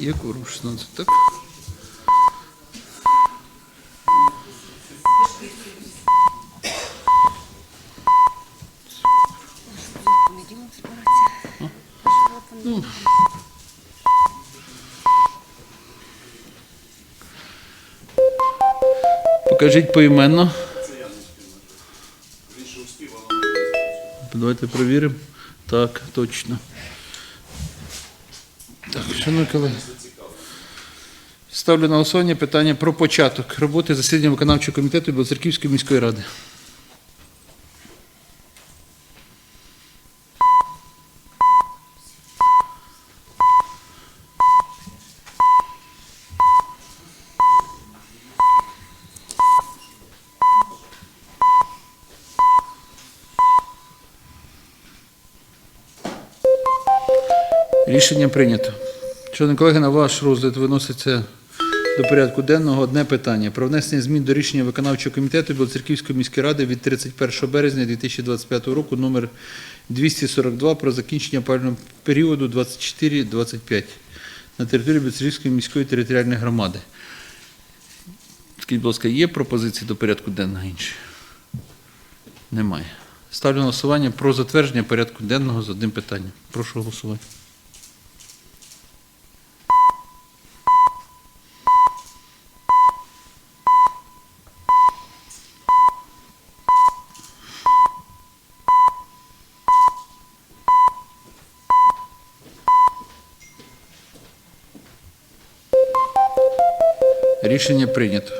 Є кворум 16, так? Ну. Покажіть поіменно. Давайте перевіримо. Так, точно. Так, шановні колеги. Ставлю на голосування питання про початок роботи засідання виконавчого комітету Білоцерківської міської ради. Рішення прийнято. Шановні колеги, на ваш розгляд виноситься до порядку денного одне питання про внесення змін до рішення виконавчого комітету Білоцерківської міської ради від 31 березня 2025 року номер 242 про закінчення опалювального періоду 24-25 на території Білоцерківської міської територіальної громади. Скажіть, будь ласка, є пропозиції до порядку денного інші? Немає. Ставлю голосування про затвердження порядку денного з одним питанням. Прошу голосувати. Рішення прийнято.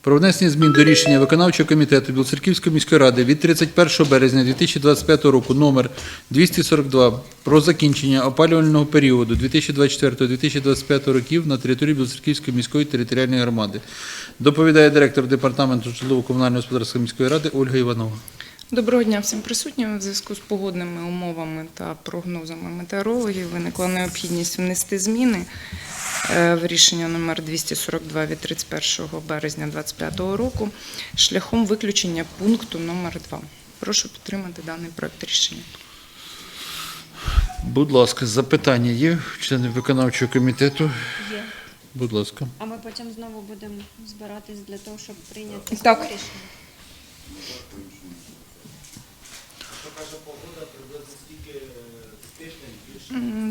Про внесення змін до рішення виконавчого комітету Білоцерківської міської ради від 31 березня 2025 року номер 242 про закінчення опалювального періоду 2024-2025 років на території Білоцерківської міської територіальної громади. Доповідає директор департаменту житлово-комунального господарства міської ради Ольга Іванова. Доброго дня всім присутнім. У зв'язку з погодними умовами та прогнозами метеорологів виникла необхідність внести зміни е, в рішення номер 242 від 31 березня 2025 року шляхом виключення пункту номер 2. Прошу підтримати даний проект рішення. Будь ласка, запитання є в членів виконавчого комітету? Є. Будь ласка. А ми потім знову будемо збиратись для того, щоб прийняти Так. рішення.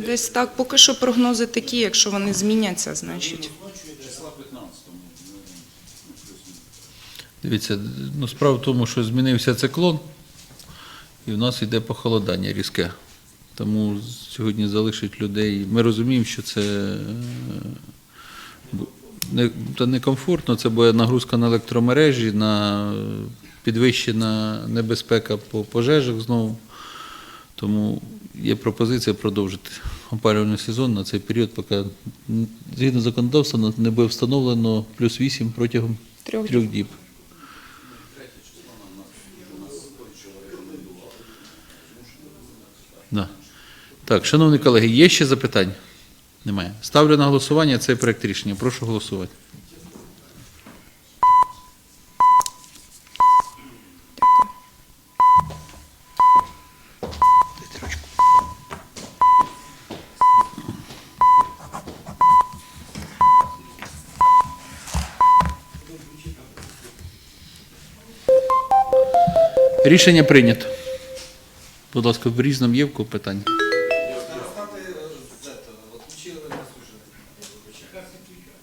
Десь так, поки що прогнози такі, якщо вони зміняться, значить. Дивіться, ну, справа в тому, що змінився циклон, і в нас йде похолодання різке. Тому сьогодні залишить людей. Ми розуміємо, що це е, не, та некомфортно, це буде нагрузка на електромережі, на підвищена небезпека по пожежах знову. Тому є пропозиція продовжити опалювальний сезон на цей період, поки згідно законодавства не буде встановлено плюс 8 протягом Трьох трьох діб. Да. Так, шановні колеги, є ще запитання? Немає. Ставлю на голосування цей проект рішення. Прошу голосувати. Рішення прийнято. Будь ласка, в різному є в питання.